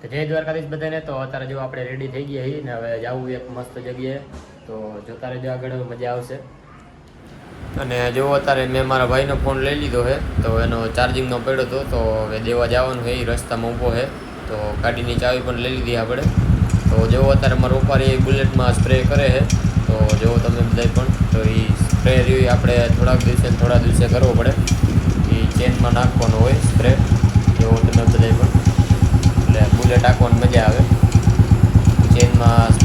તો જય દ્વારકાધીશ બધાને. તો અત્યારે જો આપણે રેડી થઈ ગયા છીએ ને હવે જવું એક મસ્ત જગ્યાએ. તો જોતા રહેજો આગળ મજા આવશે. અને જો અત્યારે મેં મારા ભાઈનો ફોન લઈ લીધો છે, તો એનો ચાર્જિંગનો પડ્યો હતો, તો હવે દેવા જવાનું છે, એ રસ્તામાં ઊભો છે. તો ગાડીની ચાવી પણ લઈ લીધી આપણે. તો જો અત્યારે મારા એ બુલેટમાં સ્પ્રે કરે છે, તો જો તમે બધા પણ, તો એ સ્પ્રે રહ્યું આપણે થોડાક દિવસે થોડા દિવસે કરવો પડે. એ ચેનમાં નાખવાનો હોય સ્પ્રે જો તમે બધા પણ. બુલેટ હાંકવાની મજા આવે. ચેનમાં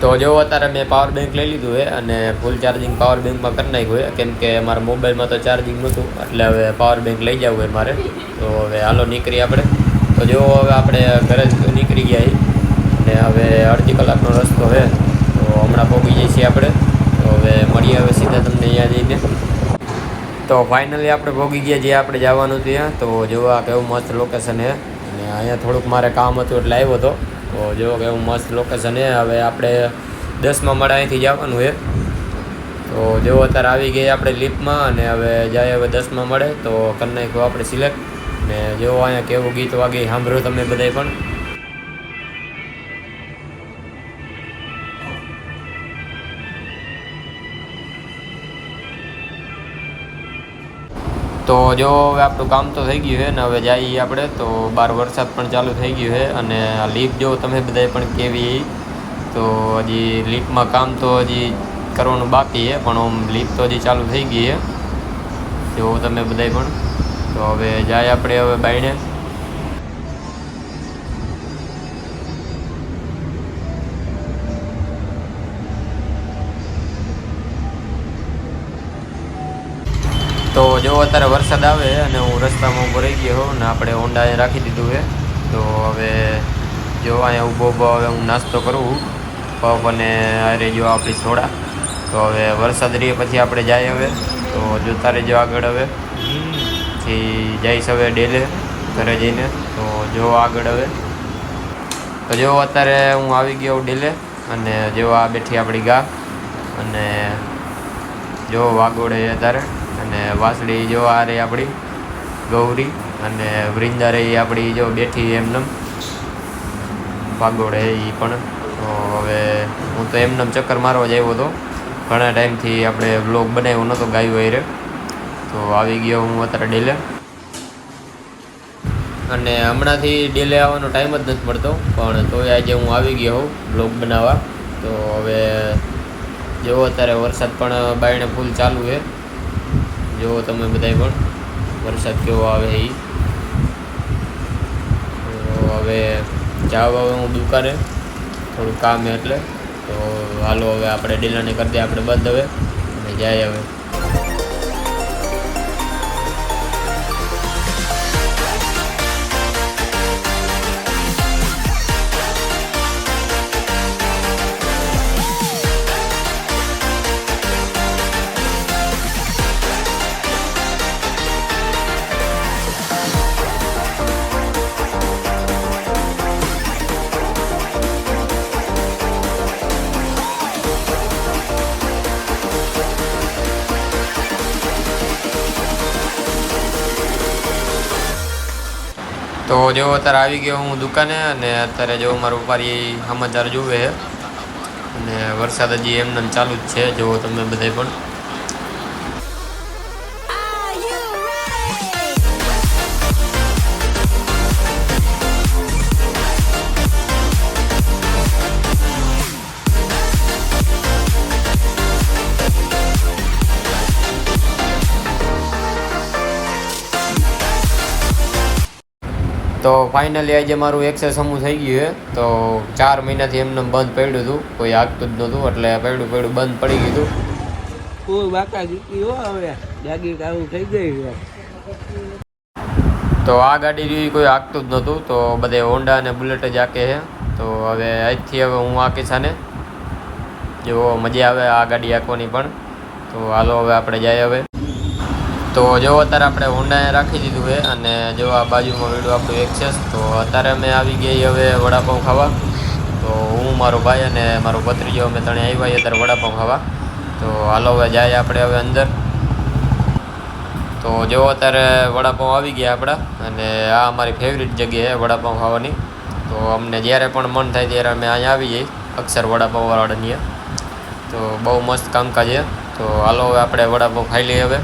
તો જો અત્યારે મેં પાવર બેંક લઈ લીધું છે અને ફૂલ ચાર્જિંગ પાવર બેંકમાં કરી નાખ્યું છે. કેમ કે મારા મોબાઈલમાં તો ચાર્જિંગ નહોતું, એટલે હવે પાવર બેંક લઈ જવું હોય મારે. તો હવે હાલો નીકળી આપણે. તો જો હવે આપણે ઘરે જ નીકળી ગયા અને હવે અડધી કલાકનો રસ્તો છે. તો હમણાં પહોંચી જઈએ છીએ આપણે. તો હવે મળીએ હવે સીધા તમને અહીંયા જઈને. તો ફાઇનલી આપણે ભોગી ગયા જે આપણે જવાનું ત્યાં. તો જોવા કેવું મસ્ત લોકેશન છે. અને અહીંયા થોડુંક મારે કામ હતું એટલે આવ્યો હતો તો જેવો કે એવું મસ્ત લોકેશન છે હવે આપણે દસમાં મળે અહીંથી જવાનું છે. તો જેવો અત્યારે આવી ગઈ આપણે લિફ્ટમાં અને હવે જાય હવે દસમાં મળે, તો કરી નાખ્યું આપણે સિલેક્ટ ને જેવો અહીંયા કેવું ગીત વાગે સાંભળ્યું તમે બધાય પણ. તો જો હવે આપણું કામ તો થઈ ગયું છે ને હવે જઈએ આપણે, તો બહાર વરસાદ પણ ચાલુ થઈ ગયું છે અને આ લીપ જો તમે બધાએ પણ કેવી તો હજી લીપમાં કામ તો હજી કરવાનું બાકી છે, પણ આમ લીફ તો હજી ચાલુ થઈ ગઈ છે. જો તમે બધાય પણ, તો હવે જાય આપણે હવે બાયણે. તો જો અત્યારે વરસાદ આવે અને હું રસ્તામાં ઊભો રહી ગયો ને આપણે ઊંડા અહીંયા રાખી દીધું છે, તો હવે જો અહીંયા ઊભો ઊભો હવે હું નાસ્તો કરું પપ અને અરે જો આપણી સોડા, તો હવે વરસાદ રહીએ પછી આપણે જાય હવે, તો જોતા રહેજો આગળ હવે પછી જઈશ હવે ડેલે ઘરે જઈને, તો જો આગળ હવે. તો જો અત્યારે હું આવી ગયો ડેલે અને જો બેઠી આપણી ગા અને જો વાગોડે અત્યારે. અને વાસળી જો આ રહી આપણી, ગૌરી અને વૃંદા રહી આપણી જો બેઠી એમનેમ વાગોડે એ પણ. તો હવે હું તો એમનેમ ચક્કર મારવા જ આવ્યો હતો ઘણા ટાઈમથી આપણે બ્લોગ બનાવ્યો નહોતો ગાયું હોય રે તો આવી ગયો હું અત્યારે ડેલે. અને હમણાંથી ડેલે આવવાનો ટાઈમ જ નથી મળતો, પણ તોય આજે હું આવી ગયો હોઉં બ્લોગ બનાવવા. તો હવે જેવો અત્યારે વરસાદ પણ બાયણે ફૂલ ચાલુ છે. જુઓ તમે બધાય પણ. વરસાદ કેવો આવે એ હવે જાવ હવે હું દુકાને. થોડું કામ એટલે. તો હાલો હવે આપણે ડીલાને કરી દઈએ આપણે બંધ હવે. અને જાય હવે. તો જેવો અત્યારે આવી ગયો હું દુકાને અને અત્યારે જેવો મારો વેપારી સમાચાર જુએ અને વરસાદ હજી એમને એમ ચાલુ જ છે જુઓ તમે બધે પણ. તો ફાઇનલી આજે મારું એક્સેસ સમૂહ થઈ ગયું છે. તો ચાર મહિનાથી એમને બંધ પડ્યું હતું. કોઈ આગતું જ નહોતું એટલે પડ્યું પડ્યું બંધ પડી ગયું હતું. કોઈ બાકા જીતી હો હવે. જાગી આવું થઈ ગઈ તો આ ગાડી કોઈ આગતું જ નહોતું. તો બધે હોન્ડા અને બુલેટ જ આકે છે. તો હવે આજથી હવે હું હાકીશ આને. જો મજા આવે આ ગાડી આંકવાની પણ. તો હાલો હવે આપણે જાય હવે. તો જો અત્યારે આપણે હોન્ડાએ રાખી દીધું છે અને જો આ બાજુમાં વેડું આપણું એક્સેસ તો અત્યારે અમે આવી ગઈ હવે વડાપાઉં ખાવા. તો હું, મારો ભાઈ અને મારો ભત્રીજો અમે ત્રણે આવ્યા અત્યારે વડાપાઉં ખાવા. તો હાલો હવે જાય આપણે હવે અંદર. તો જો અત્યારે વડાપાઉં આવી ગયા આપણા અને આ અમારી ફેવરિટ જગ્યા છે વડાપાઉં ખાવાની. તો અમને જ્યારે પણ મન થાય ત્યારે અમે અહીંયા આવી જઈએ, અક્ષર વડાપાઉં વાળાની. તો બહુ મસ્ત કામકાજ છે. તો હાલો હવે આપણે વડાપાઉં ખાઈ લઈએ હવે.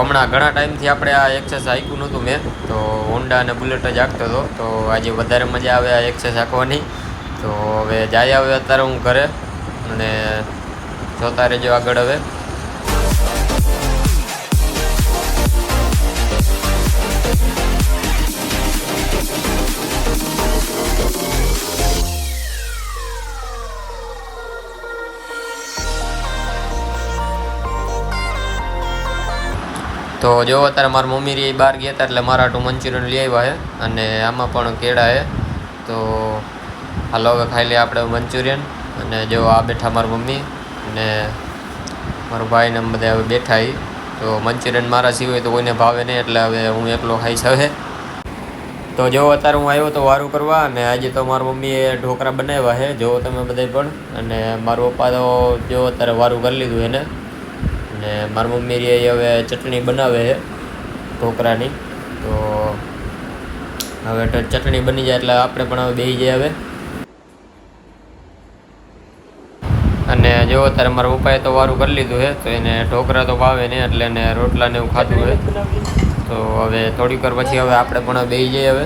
હમણાં ઘણા ટાઈમથી આપણે આ એક્સેસ આખ્યું નહોતું મેં. તો હોન્ડા અને બુલેટ જ આખતો હતો. તો આજે વધારે મજા આવે આ એક્સેસ આખવાની તો હવે જાય આવે અત્યારે હું ઘરે. અને જોતા રહેજો આગળ હવે. જો અત્યારે મારા મમ્મી રે બહાર ગયા હતા એટલે મારા હાટું મંચુરિયન લઈ આવ્યા છે અને આમાં પણ કેળા છે તો હાલો હવે ખાઈ લઈએ આપણે મંચુરિયન. અને જો આ બેઠા મારી મમ્મી. અને મારો ભાઈ ને બધા હવે બેઠા એ તો મંચુરિયન મારા સિવાય તો કોઈને ભાવે નહીં, એટલે હવે હું એકલો ખાઈશ હવે. તો જો અત્યારે હું આવ્યો તો વારું કરવા, અને આજે તો મારી મમ્મીએ ઢોકળા બનાવ્યા છે જો તમે બધા પણ. અને મારો પપ્પા તો જો અત્યારે વારું કરી લીધું એને. અને મારી મમ્મી એ હવે ચટણી બનાવે છે ઢોકળાની તો હવે ચટણી બની જાય એટલે આપણે પણ હવે બેસી જાય હવે. અને જો અત્યારે મારા પપ્પાએ તો વારું કરી લીધું છે, તો એને ઢોકળા તો ભાવે નહીં એટલે એને રોટલા ને એવું ખાધું હોય તો હવે થોડીક વાર પછી હવે આપણે પણ બેસી જઈએ હવે.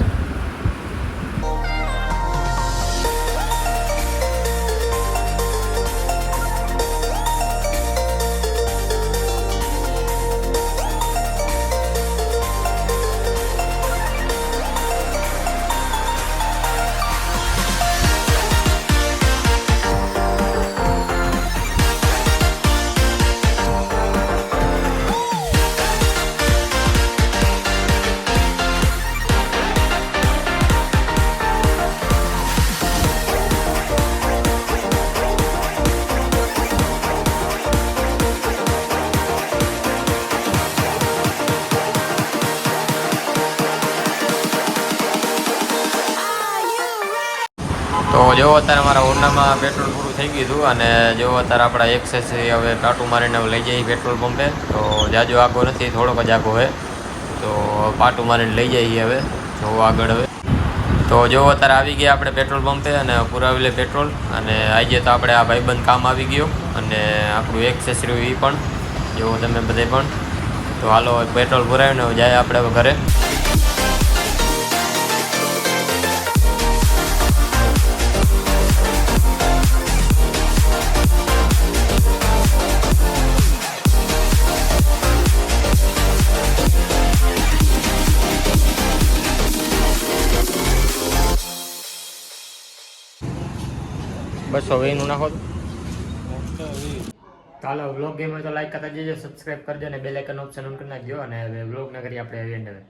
તો જો અત્યારે મારા ઓરનામાં પેટ્રોલ પૂરું થઈ ગયું હતું અને જેવો અત્યારે આપણા એક્સેસ હવે કાંટું મારીને લઈ જઈએ પેટ્રોલ પંપે, તો જાજો આગો નથી, થોડોક જ આગો હોય. તો પાટું મારીને લઈ જઈએ હવે, જોવો આગળ હવે. તો જો અત્યારે આવી ગયા આપણે પેટ્રોલ પંપે અને પુરાવી લે પેટ્રોલ, અને આજે તો આપણે આ ભાઈબંધ કામ આવી ગયો, અને આપણું એક્સેસરી એ પણ, જેવો તમે બધે પણ. તો હાલો પેટ્રોલ પુરાવીને જાય આપણે ઘરે. બસો એનું નાખો ચાલો વ્લોગ ગેમ હોય તો લાઈક કરતા જજો સબસ્ક્રાઇબ કરજો અને બેલ આઇકન ઓપ્શન ઓન કરી નાખજો અને હવે વ્લોગ ના કરી આપણે એન્ડ હવે.